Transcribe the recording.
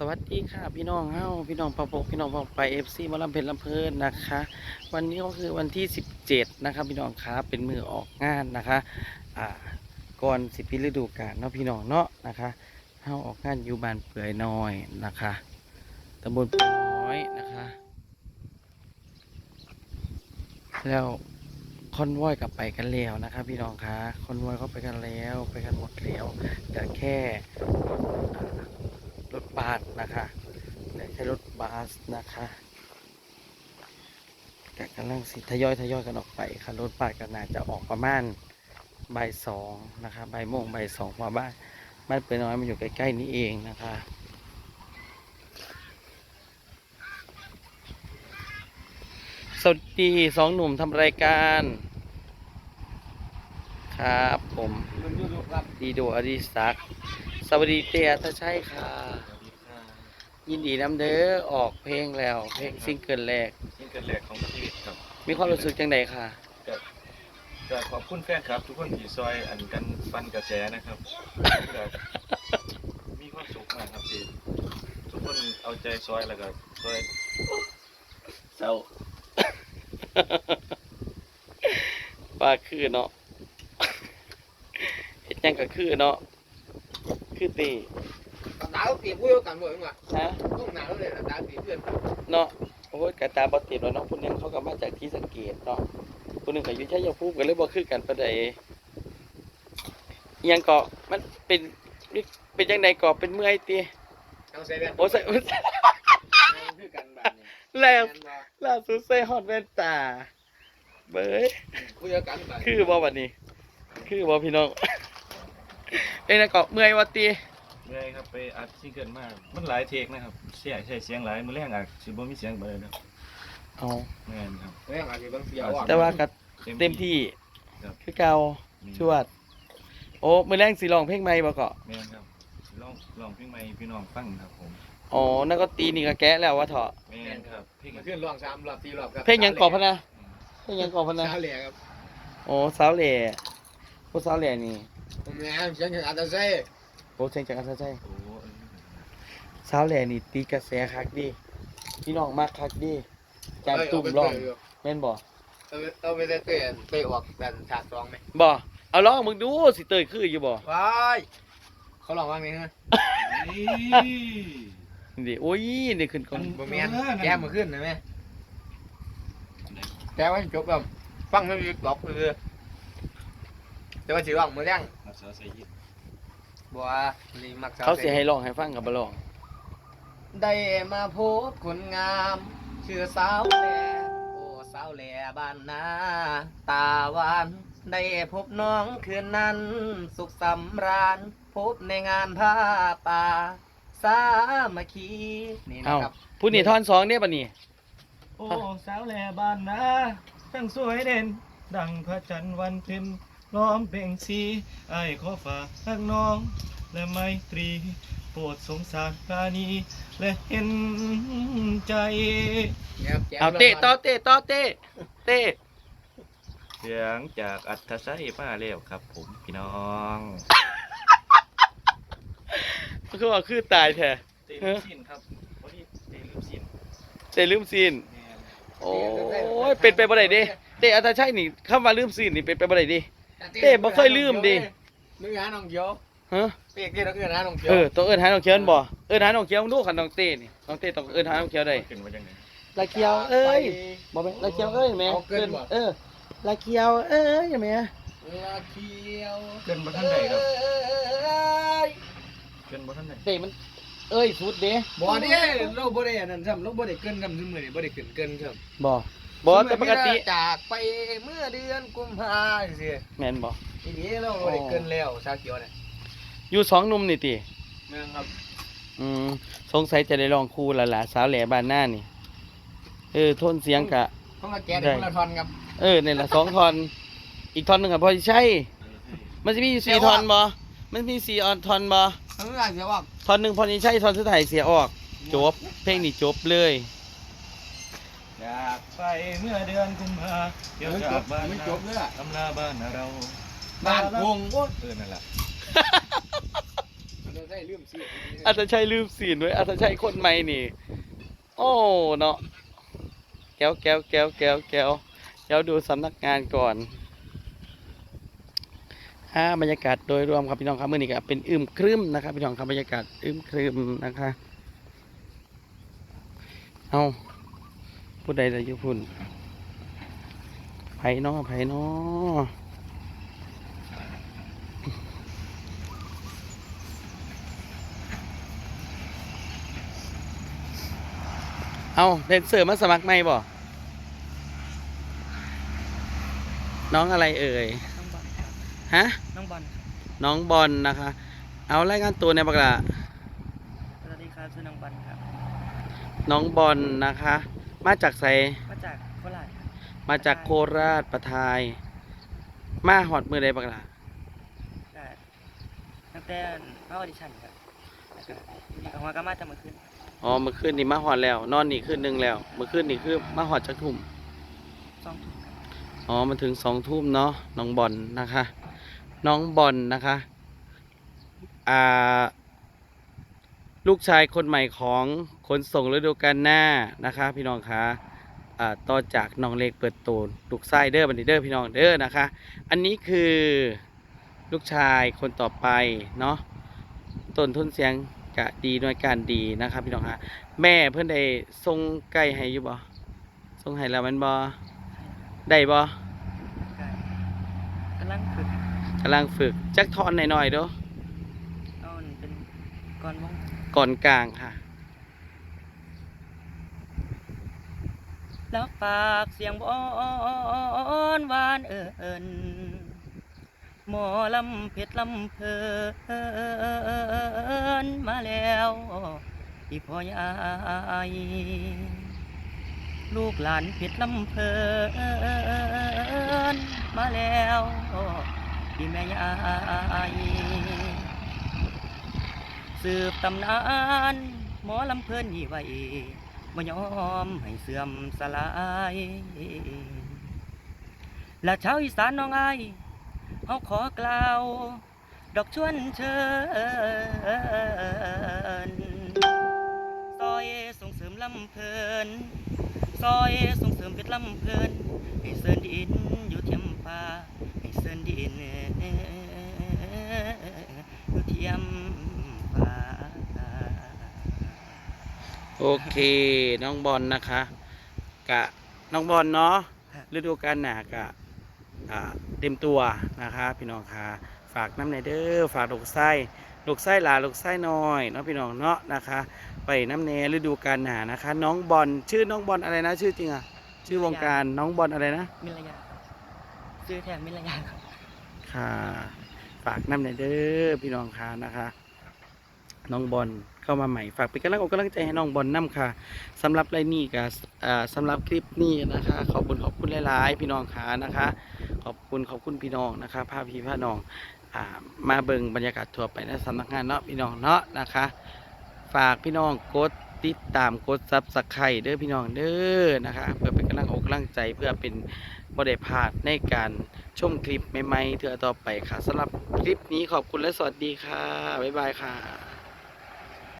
สวัสดีค่ะพี่น้องเฮ้าพี่น้องปะปกพี่น้องปองไปเอฟซีมาลำเพลินลำเพลินนะคะ วันนี้ก็คือวันที่ 17 นะครับ พี่น้องครับเป็นมือออกงานนะคะอ่าก่อนสิพิฤดูกาลเนาะพี่น้องเนาะนะคะเฮ้าออกงานอยู่บ้านเปื่อยน้อยนะคะตำบลเปื่อยน้อยนะคะ แล้วคอนวอยกลับไปกันแล้วนะคะพี่น้องคะคอนวอยเขาไปกันแล้วไปกันหมดแล้วแต่แค่ รถบัสนะคะแต่แค่รถบัสนะคะแต่กำลังสิทยอยทยอยกันออกไปค่ะรถบัสก็น่าจะออกประมาณบ่ายสองนะคะบ่ายโมงบ่ายสองมาบ้านบ้านเปื่อยน้อยมันอยู่ใกล้ๆนี้เองนะคะสวัสดีสองหนุ่มทำรายการ ครับผมดีโดอดิศักดิ์ สวัสดีเตียถ้าใช่ค่ะ ยินดีน้ำเด้อออกเพลงแล้ว เพลงซิงเกิลแรกซิงเกิลแรกของชีวิตครับมีความรู้สึกจังไดค่ะ ก็ขอบคุณแฟนครับ ทุกคนที่ซอยอันกันฟันกระแสนะครับก็มีความสุขมากครับที่ทุกคนเอาใจซอยแล้วก็ซอยเศร้าว่าคือเนาะเฮ็ดหยังก็คือเนาะ คือตีตาตีพูดกันหมดมั้งฮะต้องหนาวเลยตาตีเพื่อนเนาะโอ้ยกระตาบอติดแล้วเนาะคนนึงเขาก็มาจากที่สังเกตเนาะคนนึงก็อยู่ใช้ยาพูดกันเลยบ่คือกันประเดยังเกาะมันเป็นเป็นยังไงเกาะเป็นเมื่อยตีโอ้ใส่แล้วล่าสุดใส่ฮอตแว่นตาเบ้ยคือบอวันนี้ คือบอพี่น้อง เป็นจังเกาะเมื่อยว่าติเมื่อยครับไปอัดซิงเกิลมากมันหลายเทคนะครับเสียใช้เสียงหลายมื้อแรกอาจสิบ่มีเสียงเบอร์นะเอาแม่นครับเรื่องอะไรบางเสียว่ะแต่ว่าก็เต็มที่ครับคือเก่าชวด โอ้มื้อแรงสิร้องเพลงใหม่บ่เกาะแม่นครับลองลองเพลงใหม่ให้พี่น้องฟังครับผมอ๋อนักดนตรีนี่ก็แกะแล้วว่าเถาะแม่นครับเพลงขึ้นรอบสามรอบสี่รอบครับเพลงหยังเกาะพะนะเพลงหยังเกาะพะนะสาเหลี่ยครับโอ้สาวเหล่พวกสาวเหล่นี่ ผมแม่เสียงอาจจะใช่โอ้เชียงจากกันซะใช่โอ้เออสาวเหล่นี่ตีกระแสคักดิพี่น้องมากคักดิจานตุ่มร้องแม่นบ่เอาไปเตะเตะออกแบบฉากสองไหมบ่เอาร้องมึงดูสิเตยคืออยู่บ่ว้ายเขาลองว่างนี้ฮะนี่นี่โอ้ยนี่ขึ้นก่อนบ่แม่นแก้มาขึ้นนะแม่แต่ว่าจบแบบฟังไม่มีกรอบเลย แต่ว่าสิร้องมือแรงภาษาไทยบัวนี่มักเขาสิให้ร้องให้ฟังกับบ่ร้องได้มาพบคนงามชื่อสาวแหล่โอ้สาวแหล่บ้านนาตาหวานได้พบน้องคืนนั้น สุขสำราญพบในงานผ้าป่าสามัคคีนี่นะเอ้าครับ ผู้นี่ท่อนสองเนี่ยบัดนี้ โอ้ สาวแหล่บ้านนาทั้งสวยเด่น ดังพระจันทร์วันเพ็ญ ล้อมเปล่งสีไอ้ายขอฝากทักน้อง และไมตรี โปรดสงสารปราณีและเห็นใจ เอาเตะต่อเตะต่อเตะเตะเสียงจากอัธชัยมาแล้วครับ ผมพี่น้องคือว่าคือตายแท้เตลืมสินครับวันนี้เตลืมสินเตะลืมซีนแม่นโอ้ยเป็นไปบ่ได้เด้เตะอัตชัยนี่คำว่าลืมซีนนี่เป็นไปบ่ได้เดิ เต้บ่เคยลืมดิมึงหาน้องเขียวฮะเปียกที่เราคือหาน้องเขียวเออต้องเอิ้นหาน้องเขียวนั่นบ่เอิ้นหาน้องเขียวมึงดูคันน้องเต้นี่น้องเต้ต้องเอิ้นหาน้องเขียวได้ขึ้นมาจังไงลาเขียวเอ้ยบ่แม่นลาเขียวเอ้ยแม่เอาเกินบ่เออลาเขียวเอ้ยแม่ลาเขียวขึ้นมาท่านใดครับเอ้ยขึ้นมาท่านใดเต้มันเอ้ยสุดเด้บ่นี่เราบ่ได้อันนั้นซ้ำเราบ่ได้เกินซ้ำซุมื้อนี่บ่ได้ขึ้นเกินซ้ำบ่ บ่แต่ปกติจากไปเมื่อเดือนกุมภาพันธ์สิแม่นบ่ทีนี้เราบ่ได้เกินแล้วชาเขียวเนี่ยอยู่สองหนุ่มนี่ติแม่นครับอืมสงสัยจะได้ลองคู่และล่ะสาวแหล่บ้านหน้านี่ เออโทนเสียงกะต้องมาแกะได้คนละท่อนครับ เออนี่ล่ะสองท่อนอีกท่อนหนึงก็พอสิใช่ มันสิมีอยู่สี่ท่อนบ่มันมีสี่ออนท่อนบ่ทั้งหลายเสียว่าท่อนหนึ่งพอนี้ใช่ท่อนสุดท้ายเสียออก จบ เพลงนี้จบเลย อยากไปเมื่อเดือนกุมภาเดี๋ยวจากบ้านไม่จบเลยอะอำลาบ้านเราบ้านกรุงโอ้ยเออนั่นแหละมันต้องใช้ช่ลืมสิอาจจะใช่ลืมศีลไว้อาจจะใช่คนใหม่นี่ โอ้เนาะแก้วแก้วแก้วแก้วแก้วเดี๋ยวดูสำนักงานก่อนอ่าบรรยากาศโดยรวมครับพี่น้องครับมื่อนี้ก็เป็นอึมครึมนะครับพี่น้องครับบรรยากาศอึมครึมนะคะเอา ผู้ใดจะอยู่พุ่นไผ่นอไผ่นอเอาเดนเซอร์มาสมัครไหมบ่ น้องอะไรเอ่ย น้องบอลครับฮะ น้องบอลน้องบอลนะคะ เอารายงานตัวในอยบักละสวัสดีครับชื่อน้องบอลครับ น้องบอลนะคะ มาจากไสมาจากโคราชครับมาจากโคราชประทาย มาหอดมือใดบักละก็ตั้งแต่เข้าออดิชั่นครับแล้วก็มีของว่าก็มาจะมาขึ้นอ๋อเมื่อคืนนี่มาหอดแล้ว นอนนี่คืนหนึ่งแล้วเมื่อคืนนี่คือมาหอดจักทุ่ม สองทุ่มครับอ๋อมาถึงสองทุ่มเนาะน้องบอลนะคะ น้องบอลนะคะ อ่า ลูกชายคนใหม่ของขนส่งฤดูกาลหน้านะคะ พี่น้องคะอ่าต่อจากน้องเล็กเปิดโตนลูกไส้เด้อบันนี้เด้อพี่น้องเด้อนะคะ อันนี้คือลูกชายคนต่อไปเนาะต้นทุนเสียงกะดีหน่วยการดีนะครับพี่น้องฮะแม่เพื่อนได้ส่งไก่ให้อยู่บ่ส่งให้แล้วแมันบ่ได้บ่ก็กำลังฝึกกำลังฝึกจักทอนหน่อยๆเด้อเอาอันเป็นก่อนวง ก่อนกลางค่ะ แล้วปากเสียงบอนหวานเอิญหมอลำเพชรลำเพลินมาแล้วอีพ่อยายลูกหลานเพชรลำเพลินมาแล้วอีแม่ยาย สืบตำนานหมอลำเพลินนี่ไว้บ่ยอมให้เสื่อมสลายและชาวอีสานน้องไอเฮาขอกล่าว ดอกชวนเชิญซอยส่งเสริมลำเพลินซอยส่งเสริมเพชรลำเพลินให้เสินดินอยู่เทียมฟ้าให้เสินดินอยู่เทียมฟ้า โอเค น้องบอลนะคะ กะน้องบอลเนาะครับฤดูกาลหนากะอ่าเต็มตัวนะคะ พี่น้องค่ะฝากน้ำในเด้อฝากลูกไส้ลูกไส้หลาลูกไส้น้อยเนาะพี่น้องเนาะนะคะ ไปน้ำเนฤดูกาลหนานะคะ น้องบอลชื่อน้องบอลอะไรนะ ชื่อจริงอะชื่อวงการน้องบอลอะไรนะมิลยาครับซื้อแทนมิลยาครับค่ะฝากน้ำในเด้อพี่น้องค่ะนะคะ น้องบอลเข้ามาใหม่ฝากเป็นกำลังอกกำลังใจให้น้องบอลน้ำค่ะสำหรับไรนี่กับอ่าสำหรับคลิปนี้นะคะ ขอบคุณขอบคุณหลายๆ พี่น้องค่ะนะคะ ขอบคุณขอบคุณพี่น้องนะคะพาพี่พาน้องอมาเบิ่งบรรยากาศทั่วไปในสำนักงานเนาะพี่น้องเนาะนะคะ ฝากพี่น้องกดติดตามกดซับสไครต์เด้อพี่น้องเด้อนะคะ เพื่อเป็นกำลังอกกำลังใจเพื่อเป็นบริพลาดในการชมคลิปใหม่ๆเถื่อต่อไปค่ะสำหรับคลิปนี้ขอบคุณและสวัสดีค่ะ บ๊ายบายค่ะ